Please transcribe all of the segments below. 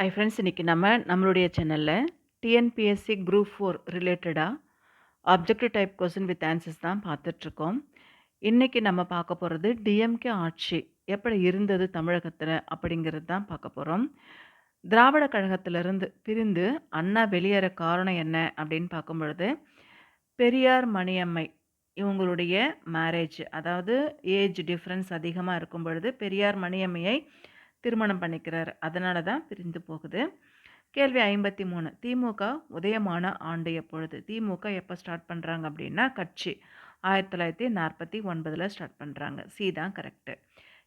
Hi friends இன்றைக்கி நம்ம நம்மளுடைய சேனலில் டிஎன்பிஎஸ்சி குரூப் ஃபோர் ரிலேட்டடாக objective type question with answers தான் பார்த்துட்ருக்கோம் இன்றைக்கி நம்ம பார்க்க போகிறது டிஎம்கே ஆட்சி எப்படி இருந்தது தமிழகத்தில் அப்படிங்கிறது தான் பார்க்க போகிறோம் திராவிட கழகத்திலிருந்து பிரிந்து அண்ணா வெளியேற காரணம் என்ன அப்படின்னு பார்க்கும் பொழுது பெரியார் மணியம்மை இவங்களுடைய மேரேஜ் அதாவது ஏஜ் டிஃப்ரென்ஸ் அதிகமாக இருக்கும் பொழுது பெரியார் மணியம்மையை திருமணம் பண்ணிக்கிறார். அதனால தான் பிரிந்து போகுது. கேள்வி ஐம்பத்தி மூணு. திமுக உதயமான ஆண்டு எப்பொழுது திமுக எப்போ ஸ்டார்ட் பண்ணுறாங்க அப்படின்னா கட்சி ஆயிரத்தி தொள்ளாயிரத்தி நாற்பத்தி ஒன்பதில் ஸ்டார்ட் பண்ணுறாங்க சி தான் கரெக்டு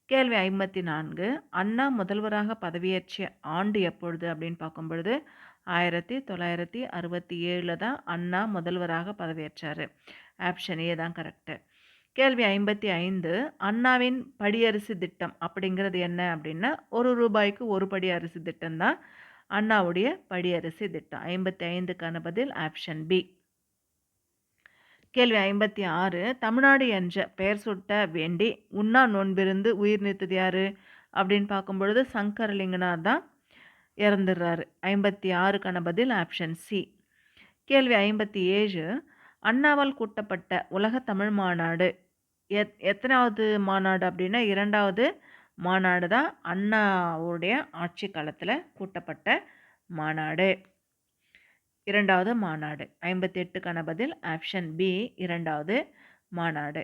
கேள்வி ஐம்பத்தி நான்கு. அண்ணா முதல்வராக பதவியேற்ற ஆண்டு எப்பொழுது அப்படின்னு பார்க்கும் பொழுது ஆயிரத்தி தொள்ளாயிரத்தி அறுபத்தி ஏழில் தான் அண்ணா முதல்வராக பதவியேற்றார். ஆப்ஷன் ஏ தான் கரெக்டு கேள்வி ஐம்பத்தி ஐந்து அண்ணாவின் படியரிசி திட்டம் அப்படிங்கிறது என்ன அப்படின்னா ஒரு ரூபாய்க்கு ஒரு படி அரிசி திட்டம் தான் அண்ணாவுடைய படியரிசி திட்டம். ஐம்பத்தி ஐந்துக்கான பதில் ஆப்ஷன் பி. கேள்வி ஐம்பத்தி ஆறு தமிழ்நாடு என்ற பெயர் சுட்ட வேண்டி உண்ணா நோன்பிருந்து உயிர் நீத்தது யார்? அப்படின்னு பார்க்கும் பொழுது சங்கரலிங்கனார் தான் இறந்துடுறாரு. ஐம்பத்தி ஆறுக்கான பதில் ஆப்ஷன் சி. கேள்வி ஐம்பத்தி ஏழு அண்ணாவால் கூட்டப்பட்ட உலக தமிழ் மாநாடு. எத் எத்தனாவது மாநாடு அப்படின்னா இரண்டாவது மாநாடு தான் அண்ணாவுடைய ஆட்சி காலத்தில் கூட்டப்பட்ட மாநாடு. இரண்டாவது மாநாடு. ஐம்பத்தி எட்டுக்கான பதில் ஆப்ஷன் பி இரண்டாவது மாநாடு.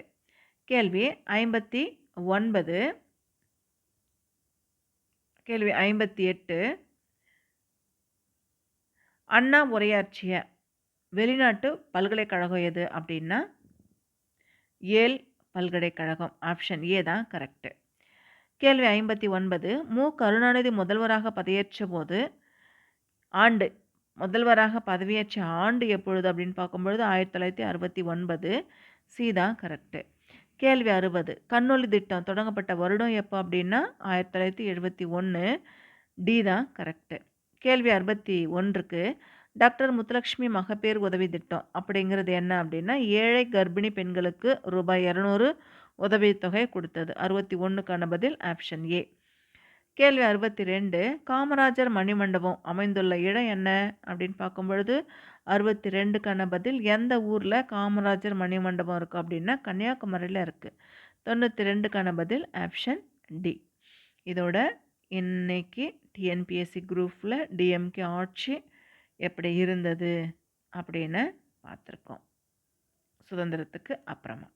கேள்வி ஐம்பத்தி ஒன்பது. கேள்வி ஐம்பத்தி எட்டு. அண்ணா உரையாற்றிய வெளிநாட்டு பல்கலைக்கழகம் எது அப்படின்னா ஏல் பல்கலைக்கழகம் ஆப்ஷன் ஏ தான் கரெக்டு கேள்வி ஐம்பத்தி ஒன்பது மு. கருணாநிதி முதல்வராக பதவியேற்ற போது ஆண்டு முதல்வராக பதவியேற்ற ஆண்டு எப்பொழுது அப்படின்னு பார்க்கும்பொழுது ஆயிரத்தி தொள்ளாயிரத்தி அறுபத்தி ஒன்பது சி தான் கரெக்டு கேள்வி அறுபது கண்ணொலி திட்டம் தொடங்கப்பட்ட வருடம் எப்போ அப்படின்னா ஆயிரத்தி தொள்ளாயிரத்தி எழுபத்தி ஒன்று டி தான் கரெக்டு கேள்வி அறுபத்தி ஒன்றுக்கு டாக்டர் முத்துலக்ஷ்மி மகப்பேர் உதவி திட்டம். அப்படிங்கிறது என்ன அப்படின்னா ஏழை கர்ப்பிணி பெண்களுக்கு ரூபாய் இரநூறு உதவித்தொகை கொடுத்தது. அறுபத்தி ஒன்றுக்கான பதில் ஆப்ஷன் ஏ. கேள்வி அறுபத்தி ரெண்டு காமராஜர் மணிமண்டபம் அமைந்துள்ள இடம் என்ன அப்படின்னு பார்க்கும் பொழுது அறுபத்தி ரெண்டுக்கான பதில் எந்த ஊரில் காமராஜர் மணிமண்டபம் இருக்குது அப்படின்னா கன்னியாகுமரியில் இருக்குது தொண்ணூற்றி ரெண்டுக்கான பதில் ஆப்ஷன் டி. இதோட இன்னைக்கு டிஎன்பிஎஸ்சி குரூப்பில் டிஎம்கே ஆட்சி எப்படி இருந்தது அப்படின்னு பார்த்துருக்கோம். சுதந்திரத்துக்கு அப்புறமா.